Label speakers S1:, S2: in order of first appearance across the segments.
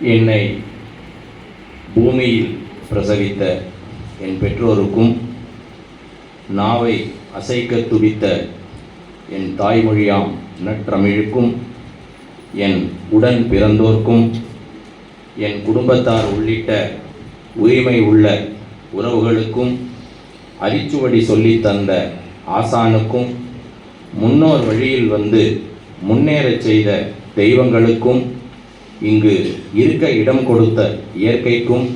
S1: என்னை பூமியில் பிரசவித்த என் பெற்றோருக்கும் நாவை அசைக்க துடித்த என் தாய்மொழியாம் நற்றமிழுக்கும் என் உடன் பிறந்தோர்க்கும் என் குடும்பத்தார் உள்ளிட்ட உரிமை உள்ள உறவுகளுக்கும் அரிச்சுவடி சொல்லித் தந்த ஆசானுக்கும் முன்னோர் வழியில் வந்து முன்னேறச் செய்த தெய்வங்களுக்கும் இங்கு இருக்க இடம் கொடுத்த இயற்கைக்கும்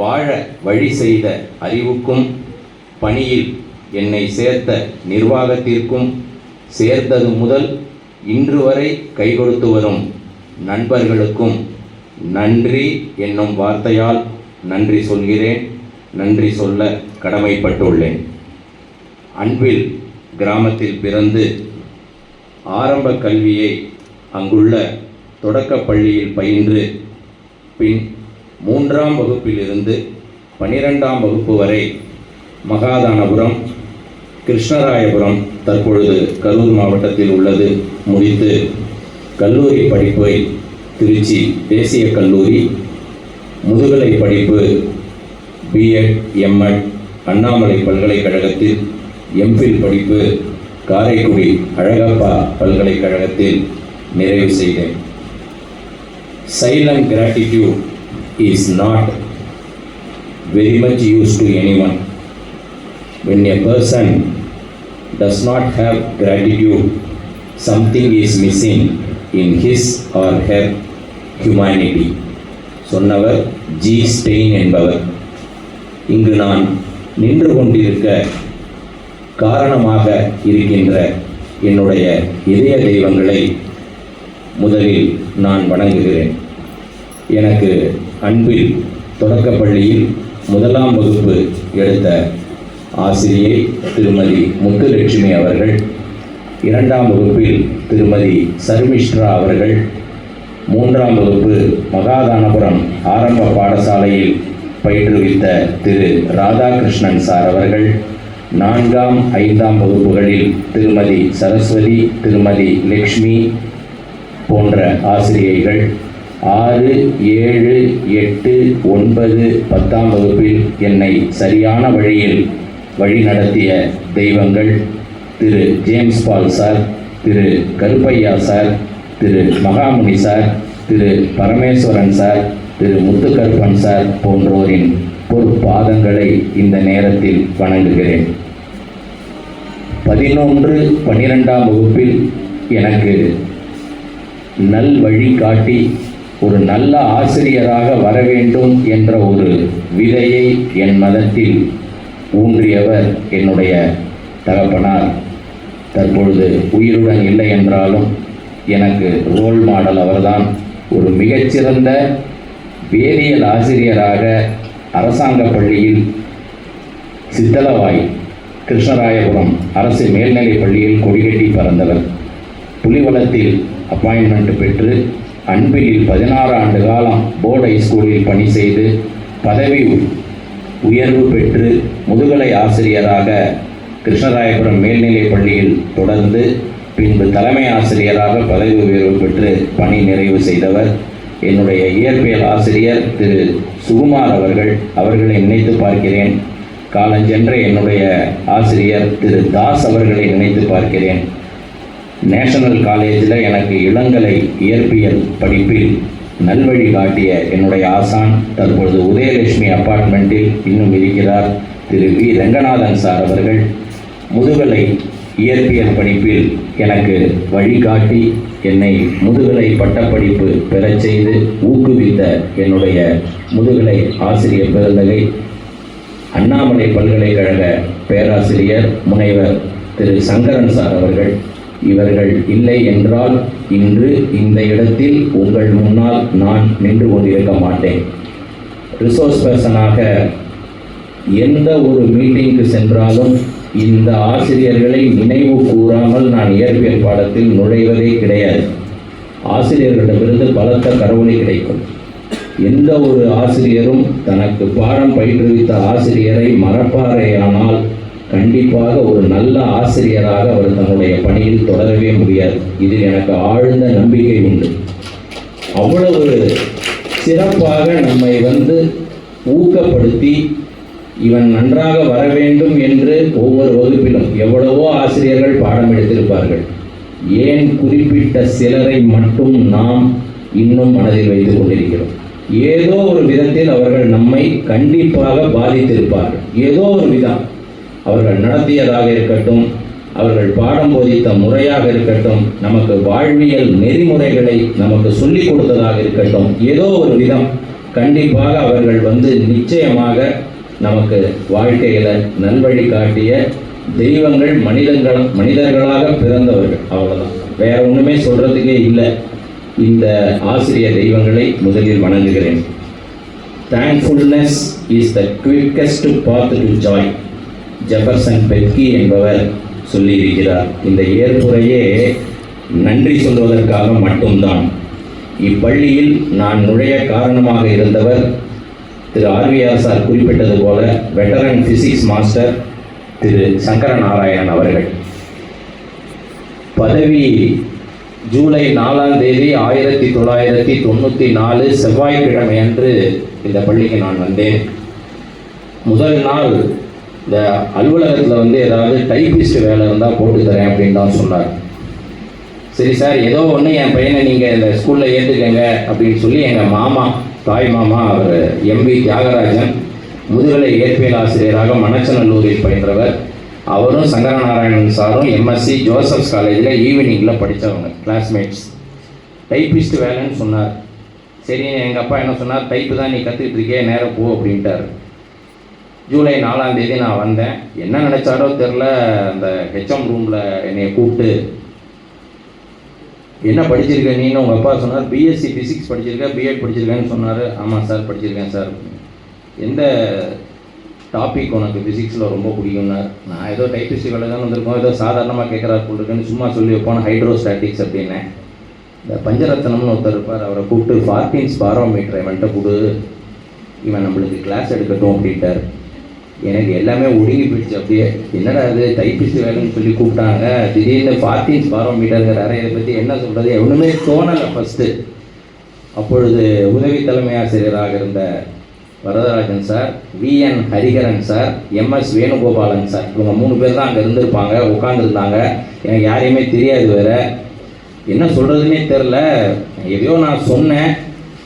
S1: வாழ வழி செய்த அறிவுக்கும் பணியில் என்னை சேர்த்த நிர்வாகத்திற்கும் சேர்ந்தது முதல் இன்று வரை கை கொடுத்து வரும் நண்பர்களுக்கும் நன்றி என்னும் வார்த்தையால் நன்றி சொல்கிறேன் நன்றி சொல்ல கடமைப்பட்டுள்ளேன். அன்பில் கிராமத்தில் பிறந்து ஆரம்ப கல்வியை அங்குள்ள தொடக்கப் பள்ளியில் பயின்று பின் மூன்றாம் வகுப்பிலிருந்து பனிரெண்டாம் வகுப்பு வரை மகாதானபுரம் கிருஷ்ணராயபுரம் தற்பொழுது கரூர் மாவட்டத்தில் உள்ளது. முடித்து கல்லூரி படிப்பை திருச்சி தேசிய கல்லூரி முதுகலை படிப்பு பிஎட் எம்எட் அண்ணாமலை பல்கலைக்கழகத்தில் எம்ஃபில் படிப்பு காரைக்குடி அழகப்பா பல்கலைக்கழகத்தில் நிறைவு செய்தேன். Silent gratitude is not very much used to anyone. When a person does not have gratitude, something is missing in his or her humanity. சொன்னவர் ஜி ஸ்டெயின் என்பவர் இங்கு நான் நின்று கொண்டிருக்க காரணமாக இருக்கின்ற என்னுடைய இதய தெய்வங்களை முதலில் நான் வணங்குகிறேன் எனக்கு அன்பில் தொடக்கப்பள்ளியில் முதலாம் வகுப்பு எடுத்த ஆசிரியை திருமதி முத்துலட்சுமி அவர்கள் இரண்டாம் வகுப்பில் திருமதி சர்மிஷ்ரா அவர்கள் மூன்றாம் வகுப்பு மகாதானபுரம் ஆரம்ப பாடசாலையில் பயிற்றுவித்த திரு ராதாகிருஷ்ணன் சார் அவர்கள் நான்காம் ஐந்தாம் வகுப்புகளில் திருமதி சரஸ்வதி திருமதி லக்ஷ்மி போன்ற ஆசிரியைகள் ஆறு ஏழு எட்டு ஒன்பது பத்தாம் வகுப்பில் என்னை சரியான வழியில் வழிநடத்திய தெய்வங்கள் Thiru James Paul sir Thiru Karuppaiah sir Thiru மகாமுனி sir Thiru Parameswaran sir Thiru Muthukaruppan sir போன்றோரின் பொற்பாதங்களை இந்த நேரத்தில் வணங்குகிறேன். பதினொன்று பன்னிரெண்டாம் வகுப்பில் எனக்கு நல் வழி காட்டி ஒரு நல்ல ஆசிரியராக வர வேண்டும் என்ற ஒரு விதையை என் மதத்தில் ஊன்றியவர் என்னுடைய தகப்பனார். தற்பொழுது உயிருடன் இல்லை என்றாலும் எனக்கு ரோல் மாடல் அவர்தான். ஒரு மிகச்சிறந்த வேதியியல் ஆசிரியராக அரசாங்க பள்ளியில் சித்தலவாய் கிருஷ்ணராயபுரம் அரசு மேல்நிலைப் பள்ளியில் கொடிகட்டி பறந்தவர். புலிவளத்தில் அப்பாயின்மெண்ட் பெற்று அன்பிலில் பதினாறு ஆண்டு காலம் போர்டு ஹைஸ்கூலில் பணி செய்து பதவி உயர்வு பெற்று முதுகலை ஆசிரியராக கிருஷ்ணராயபுரம் மேல்நிலைப் பள்ளியில் தொடர்ந்து பின்பு தலைமை ஆசிரியராக பதவி உயர்வு பெற்று பணி நிறைவு செய்தவர். என்னுடைய இயற்பியல் ஆசிரியர் திரு. சுகுமார் அவர்கள் அவர்களை நினைத்து பார்க்கிறேன். காலஞ்சென்ற என்னுடைய ஆசிரியர் திரு. தாஸ் அவர்களை நினைத்து பார்க்கிறேன். நேஷனல் காலேஜில் எனக்கு இளங்கலை இயற்பியல் படிப்பில் நல்வழி காட்டிய என்னுடைய ஆசான் தற்பொழுது உதயலட்சுமி அப்பார்ட்மெண்ட்டில் இன்னும் இருக்கிறார். திரு வி. ரங்கநாதன் சார் அவர்கள் முதுகலை இயற்பியல் படிப்பில் எனக்கு வழிகாட்டி என்னை முதுகலை பட்டப்படிப்பு பெறச் செய்து ஊக்குவித்த என்னுடைய முதுகலை ஆசிரியர் பிறந்தகை அண்ணாமலை பல்கலைக்கழக பேராசிரியர் முனைவர் திரு சங்கரன் சார் அவர்கள். இவர்கள் இல்லை என்றால் இன்று இந்த இடத்தில் உங்கள் முன்னால் நான் நின்று கொண்டிருக்க மாட்டேன். ரிசோர்ஸ் பர்சனாக எந்த ஒரு மீட்டிங்க்கு சென்றாலும் இந்த ஆசிரியர்களை நினைவு கூறாமல் நான் இயற்பியல் பாடத்தில் நுழைவதே கிடையாது. ஆசிரியர்களிடமிருந்து பலத்த கரவொலி கிடைக்கும். எந்த ஒரு ஆசிரியரும் தனக்கு பாடம் பயிற்றுவித்த ஆசிரியரை மறப்பாரேயானால் கண்டிப்பாக ஒரு நல்ல ஆசிரியராக அவர் தன்னுடைய பணியில் தொடரவே முடியாது. இதில் எனக்கு ஆழ்ந்த நம்பிக்கை உண்டு. அவ்வளவு சிறப்பாக நம்மை வந்து ஊக்கப்படுத்தி இவன் நன்றாக வர வேண்டும் என்று ஒவ்வொரு வகுப்பிலும் எவ்வளவோ ஆசிரியர்கள் பாடம் எடுத்திருப்பார்கள். ஏன் குறிப்பிட்ட சிலரை மட்டும் நாம் இன்னும் மனதில் வைத்துக் கொண்டிருக்கிறோம்? ஏதோ ஒரு விதத்தில் அவர்கள் நம்மை கண்டிப்பாக பாதித்திருப்பார்கள். ஏதோ ஒரு விதம். அவர்கள் நடத்தியதாக இருக்கட்டும் அவர்கள் பாடம் போதித்த முறையாக இருக்கட்டும் நமக்கு வாழ்வியல் நெறிமுறைகளை நமக்கு சொல்லிக் கொடுத்ததாக இருக்கட்டும் ஏதோ ஒரு விதம் கண்டிப்பாக அவர்கள் வந்து நிச்சயமாக நமக்கு வாழ்க்கையில நல்வழி காட்டிய தெய்வங்கள் மனிதங்கள் மனிதர்களாக பிறந்தவர்கள். அவ்வளவுதான். வேற ஒண்ணுமே சொல்றதுக்கே இல்லை. இந்த ஆசிரியர் தெய்வங்களை முதலில் வணங்குகிறேன். Thankfulness is the quickest path to joy Jefferson Bethke என்பவர் சொல்லியிருக்கிறார். இந்த ஏற்புரையே நன்றி சொல்வதற்காக மட்டும்தான். இப்பள்ளியில் நான் நுழைய காரணமாக இருந்தவர் திரு ஆர்விஆர் சார் குறிப்பிட்டது போல veteran physics master Thiru Sankara Narayanan அவர்கள். பதவி ஜூலை நாலாம் தேதி ஆயிரத்தி தொள்ளாயிரத்தி தொண்ணூற்றி நாலு செவ்வாய்க்கிழமை அன்று இந்த பள்ளிக்கு நான் வந்தேன். முதல் நாள் இந்த அலுவலகத்தில் வந்து ஏதாவது டைபிஸ்ட் வேலை இருந்தால் போட்டு தரேன் அப்படின்னு தான் சொன்னார். சரி சார் ஏதோ ஒன்று என் பையனை நீங்கள் இந்த ஸ்கூலில் ஏற்றுக்கங்க அப்படின்னு சொல்லி எங்கள் மாமா தாய் மாமா அவர் எம்பி தியாகராஜன் முதுகலை இயற்பியல் ஆசிரியராக மணச்சநல்லூரில் பயின்றவர். அவரும் சங்கரநாராயணன் சாரும் எம்எஸ்சி ஜோசப்ஸ் காலேஜில் ஈவினிங்கில் படித்தவங்க கிளாஸ்மேட்ஸ் டைப்பிஸ்ட் வேலைன்னு சொன்னார். சரி எங்கள் அப்பா என்ன சொன்னார்? டைப்பு தான் நீ கற்றுக்கிட்டு இருக்கே நேரம் போ அப்படின்ட்டார். ஜூலை நாலாம் தேதி நான் வந்தேன். என்ன நினைச்சாரோ தெரில அந்த ஹெச்எம் ரூமில் என்னை கூப்பிட்டு என்ன படிச்சிருக்க நீன்னு? உங்கள் அப்பா சொன்னார் பிஎஸ்சி ஃபிசிக்ஸ் படிச்சிருக்கேன் பிஎட் படிச்சிருக்கேன்னு சொன்னார். ஆமாம் சார் படிச்சிருக்கேன் சார் எந்த டாபிக் உனக்கு ஃபிசிக்ஸில் ரொம்ப பிடிக்கும்னார் நான் ஏதோ டைப்பிஸ்ட் வேலை தான் வந்திருக்கோம். ஏதோ சாதாரணமாக கேட்குறா போட்டுருக்குன்னு சும்மா சொல்லி வைப்போம். ஹைட்ரோஸ்டாட்டிக்ஸ் அப்படின்னேன் இந்த பஞ்சரத்னம்னு ஒருத்தர் இருப்பார். அவரை கூப்பிட்டு ஃபார்ட்டின்ஸ் பாரோமீட்டரை இவன்கிட்ட கொடு. இவன் நம்மளுக்கு கிளாஸ் எடுக்கட்டும் அப்படின்ட்டார். எனக்கு எல்லாமே ஒடுங்கி போயிடுச்சு அப்படியே. என்னடா அது டைப்பிஸ்ட் வேலைன்னு சொல்லி கூப்பிட்டாங்க. திடீர்னு ஃபார்ட்டின்ஸ் பாரோமீட்டருங்கிறாரு. இதை பற்றி என்ன சொல்கிறது ஒன்றுமே தோணலை ஃபஸ்ட்டு அப்பொழுது உதவி தலைமை ஆசிரியராக இருந்த Varadarajan sir VN Hariharan sir MS Venugopalan sir இவங்க மூணு பேர் தான் அங்கே இருந்திருப்பாங்க உட்காந்துருந்தாங்க எனக்கு யாரையுமே தெரியாது வேறு. என்ன சொல்கிறதுனே தெரில. எதையோ நான் சொன்னேன்.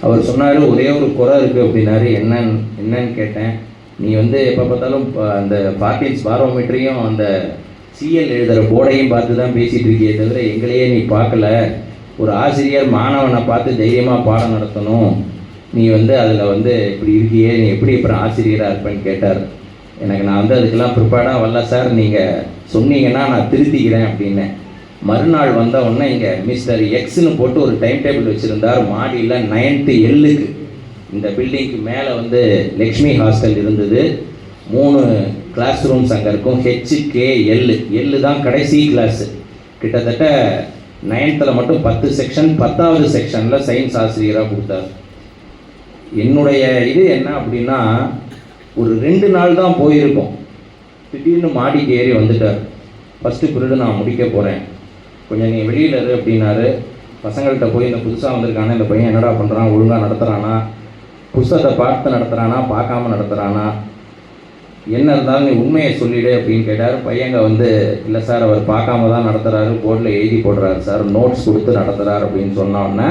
S1: அவர் சொன்னார் ஒரே ஒரு குறை இருக்குது அப்படின்னாரு. என்னன்னு என்னன்னு கேட்டேன். நீ வந்து எப்போ பார்த்தாலும் அந்த பார்ட்டின்ஸ் பாரோமீட்டரையும் அந்த சிஎல் எழுதுகிற போர்டையும் பார்த்து தான் பேசிகிட்டு இருக்கியே தவிர எங்களையே நீ பார்க்கல. ஒரு ஆசிரியர் மாணவனை பார்த்து தைரியமாக பாடம் நடத்தணும். நீ வந்து அதில் வந்து இப்படி இருக்கியே நீ எப்படி அப்புறம் ஆசிரியராக இருப்பேன்னு கேட்டார். எனக்கு நான் வந்து அதுக்கெல்லாம் ப்ரிப்பேர்டாக வரல சார். நீங்கள் சொன்னீங்கன்னா நான் திருத்திக்கிறேன் அப்படின்னேன் மறுநாள் வந்த உடனே இங்கே மிஸ்டர் எக்ஸ்னு போட்டு ஒரு டைம் டேபிள் வச்சுருந்தார். மாடியில் நைன்த்து எல்லுக்கு இந்த பில்டிங்க்கு மேலே வந்து லக்ஷ்மி ஹாஸ்டல் இருந்தது. மூணு கிளாஸ் ரூம்ஸ் அங்கே இருக்கும். ஹெச்கே எல் எல்லு தான் கடைசி கிளாஸு கிட்டத்தட்ட நைன்த்தில் மட்டும் பத்து செக்ஷன் பத்தாவது செக்ஷனில் சயின்ஸ் ஆசிரியராக கொடுத்தார். என்னுடைய இது என்ன அப்படின்னா ஒரு ரெண்டு நாள் தான் போயிருக்கோம். திடீர்னு மாடிக்கு ஏறி வந்துட்டார். ஃபஸ்ட்டு பிறகு நான் முடிக்க போகிறேன் கொஞ்சம் நீ வெளியில் இரு அப்படின்னாரு. பசங்கள்கிட்ட போய் இந்த புதுசாக வந்திருக்கானே இந்த பையன் என்னடா பண்ணுறான் ஒழுங்காக நடத்துகிறானா புஸ்தகத்தை பார்த்து நடத்துகிறானா பார்க்காம நடத்துகிறானா என்ன இருந்தாலும் நீ உண்மையை சொல்லிடு அப்படின்னு கேட்டார். பையங்க வந்து இல்லை சார் அவர் பார்க்காம தான் நடத்துகிறாரு போர்டில் எழுதி போடுறாரு சார். நோட்ஸ் கொடுத்து நடத்துகிறார் அப்படின்னு சொன்னோடனே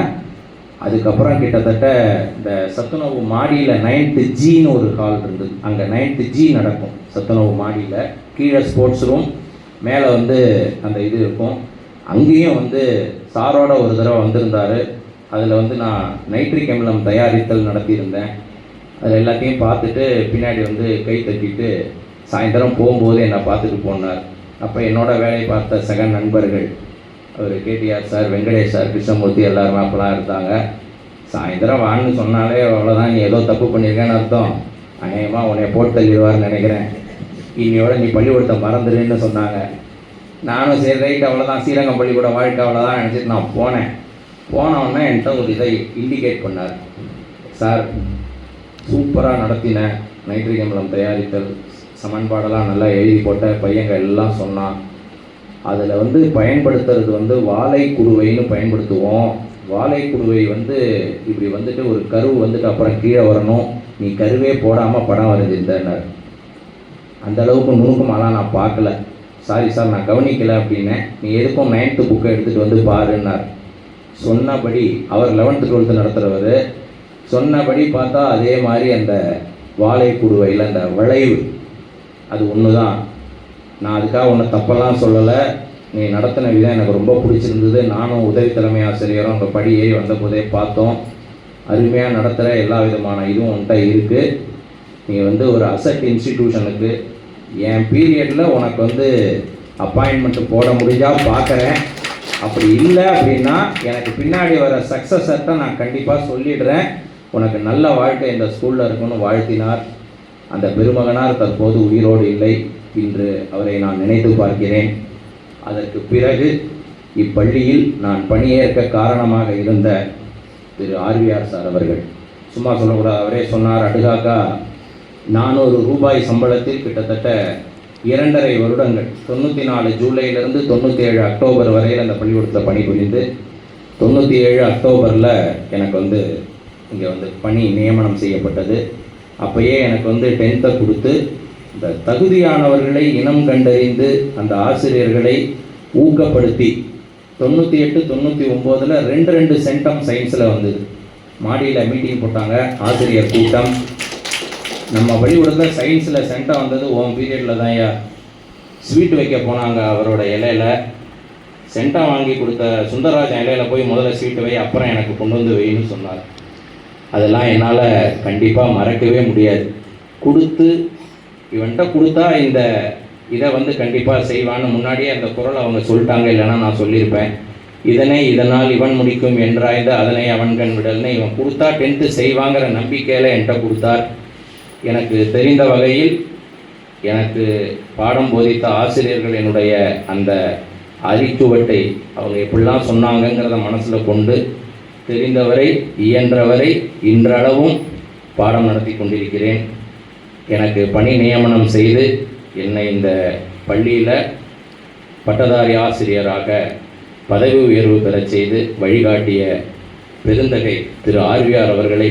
S1: அதுக்கப்புறம் கிட்டத்தட்ட இந்த சத்துணவு மாடியில் நைன்த்து ஜின்னு ஒரு ஹால் இருந்தது. அங்கே நைன்த்து ஜி நடக்கும். சத்துணவு மாடியில் கீழே ஸ்போர்ட்ஸ் ரூம் மேலே வந்து அந்த இது இருக்கும். அங்கேயும் வந்து சாரோட ஒரு தடவை வந்திருந்தார். அதில் வந்து நான் நைட்ரிக் அமிலம் தயாரித்தல் நடத்தியிருந்தேன். அதில் எல்லாத்தையும் பார்த்துட்டு பின்னாடி வந்து கை தட்டிட்டு சாயந்தரம் போகும்போது என்னை பார்த்துட்டு போனார். அப்போ என்னோட வேலையை பார்த்த சக நண்பர்கள் அவர் KTR sir Venkatesh sir Krishnamurthy எல்லாருமே அப்போலாம் இருந்தாங்க. சாயந்தரம் வான்னு சொன்னாலே அவ்வளோதான் நீ ஏதோ தப்பு பண்ணியிருக்கேன்னு அர்த்தம். அநேகமாக உன்னை போட்டு தள்ளிடுவார்னு நினைக்கிறேன். இன்னையோட நீ பள்ளிக்கூடத்தை மறந்துடுன்னு சொன்னாங்க. நானும் சரி ரைட் அவ்வளோதான் ஸ்ரீரங்கம் பள்ளிக்கூடம் வாழ்க்கை அவ்வளோதான் நினச்சிட்டு நான் போனேன். போனவொன்னே என்கிட்ட ஒரு இதை இண்டிகேட் பண்ணார். சார் சூப்பராக நடத்தின நைட்ரிக் அமிலம் தயாரித்தல் சமன்பாடெல்லாம் நல்லா எழுதி போட்ட பையங்க எல்லாம் சொன்னான். அதில் வந்து பயன்படுத்துறது வந்து வாழை குடுவைன்னு பயன்படுத்துவோம். வாழைக்குடுவை வந்து இப்படி வந்துட்டு ஒரு கரு வந்துட்டு அப்புறம் கீழே வரணும். நீ கருவே போடாமல் படம் வரைஞ்சிருந்தேன்னார் அந்த அளவுக்கு நுணுக்கமாலாம் நான் பார்க்கல. சாரி சார் நான் கவனிக்கலை அப்படின்னேன் நீ எதுக்கும் நைன்த்து புக்கை எடுத்துகிட்டு வந்து பாருன்னார். சொன்னபடி அவர் லெவன்த்து டுவெல்த்து நடத்துகிறவர் சொன்னபடி பார்த்தா அதே மாதிரி அந்த வாழை குடுவையில் அந்த விளைவு. அது ஒன்று தான் நான் அதுக்காக ஒன்று தப்பெல்லாம் சொல்லலை. நீ நடத்தின விதம் எனக்கு ரொம்ப பிடிச்சிருந்தது. நானும் உதவி தலைமை ஆசிரியரும் அங்கே படி ஏறி வந்தபோதே பார்த்தோம். அருமையாக நடத்துகிற எல்லா விதமான இதுவும் உன்கிட்ட இருக்குது நீ வந்து ஒரு அசட் இன்ஸ்டிடியூஷனுக்கு என் பீரியடில் உனக்கு வந்து அப்பாயின்மெண்ட்டு போட முடிஞ்சால் பார்க்குறேன் அப்படி இல்லை அப்படின்னா எனக்கு பின்னாடி வர சக்ஸஸர்கிட்ட நான் கண்டிப்பாக சொல்லிடுறேன். உனக்கு நல்ல வாழ்க்கை இந்த ஸ்கூலில் இருக்குன்னு வாழ்த்தினார். அந்த பெருமகனார் தற்போது உயிரோடு இல்லை இன்று அவரை நான் நினைத்து பார்க்கிறேன். அதற்கு பிறகு இப்பள்ளியில் நான் பணியேற்க காரணமாக இருந்த திரு ஆர்விஆர் சார் அவர்கள். சும்மா சொல்லக்கூடாது அவரே சொன்னார் அடுகாக்கா நானூறு ரூபாய் சம்பளத்தில் கிட்டத்தட்ட இரண்டரை வருடங்கள். தொண்ணூற்றி நாலு ஜூலையிலிருந்து தொண்ணூற்றி ஏழு அக்டோபர் வரையில் அந்த பள்ளிக்கூடத்தில் பணிபுரிந்து தொண்ணூற்றி ஏழு அக்டோபரில் எனக்கு வந்து இங்கே வந்து பணி நியமனம் செய்யப்பட்டது. அப்போயே எனக்கு வந்து டென்த்தை கொடுத்து இந்த தகுதியானவர்களை இனம் கண்டறிந்து அந்த ஆசிரியர்களை ஊக்கப்படுத்தி தொண்ணூற்றி எட்டு தொண்ணூற்றி ஒம்போதில் ரெண்டு ரெண்டு சென்டம் சயின்ஸில் வந்தது மாடியில் மீட்டிங் போட்டாங்க ஆசிரியர் கூட்டம். நம்ம பள்ளிக்கூடத்தில் சயின்ஸில் சென்டம் வந்தது உன் பீரியடில் தான் ஐயா. ஸ்வீட் வைக்க போனாங்க அவரோட இலையில. சென்டம் வாங்கி கொடுத்த சுந்தரராஜன் இலையில போய் முதல்ல ஸ்வீட் வை அப்புறம் எனக்கு கொண்டு வந்து வைன்னு சொன்னார். அதெல்லாம் என்னால் கண்டிப்பாக மறக்கவே முடியாது. கொடுத்து இவன்கிட்ட கொடுத்தா இந்த இதை வந்து கண்டிப்பாக செய்வான்னு முன்னாடியே அந்த குரல் அவங்க சொல்லிட்டாங்க இல்லைன்னா நான் சொல்லியிருப்பேன். இதனை இதனால் இவன் முடிக்கும் என்றாய்ந்து அதனை அவன்கண் விடல்னு இவன் கொடுத்தா டென்த்து செய்வாங்கிற நம்பிக்கையில் என்கிட்ட கொடுத்தார். எனக்கு தெரிந்த வகையில் எனக்கு பாடம் போதித்த ஆசிரியர்கள் என்னுடைய அந்த அரிச்சுவட்டை அவங்க எப்படிலாம் சொன்னாங்கங்கிறத மனசில் கொண்டு தெரிந்தவரை இயன்றவரை இன்றளவும் பாடம் நடத்தி கொண்டிருக்கிறேன். எனக்கு பணி நியமனம் செய்து என்னை இந்த பள்ளியில் பட்டதாரி ஆசிரியராக பதவி உயர்வு பெறச் செய்து வழிகாட்டிய பெருந்தகை திரு ஆர்விஆர் அவர்களை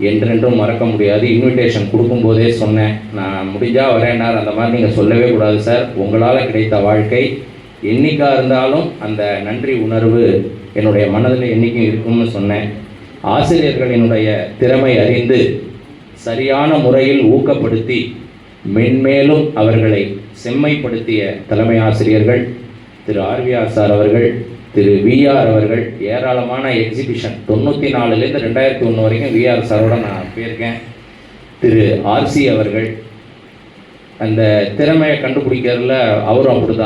S1: என்றென்றும் மறக்க முடியாது. இன்விடேஷன் கொடுக்கும்போதே சொன்னேன். நான் முடிஞ்சால் வரேன்னார் அந்த மாதிரி நீங்கள் சொல்லவே கூடாது சார். உங்களால் கிடைத்த வாழ்க்கை என்றைக்காக இருந்தாலும் அந்த நன்றி உணர்வு என்னுடைய மனதில் என்றைக்கும் இருக்கும்னு சொன்னேன். ஆசிரியர்களினுடைய திறமை அறிந்து சரியான முறையில் ஊக்கப்படுத்தி மென்மேலும் அவர்களை செம்மைப்படுத்திய தலைமை ஆசிரியர்கள் திரு ஆர்விஆர் சார் அவர்கள் திரு விஆர் அவர்கள் ஏராளமான எக்ஸிபிஷன் தொண்ணூற்றி நாலுலேருந்து ரெண்டாயிரத்தி ஒன்று வரைக்கும் விஆர் சாரோட நான் போயிருக்கேன். திரு ஆர்சி அவர்கள் அந்த திறமையை கண்டுபிடிக்கிறதுல அவரும் அப்படிதான்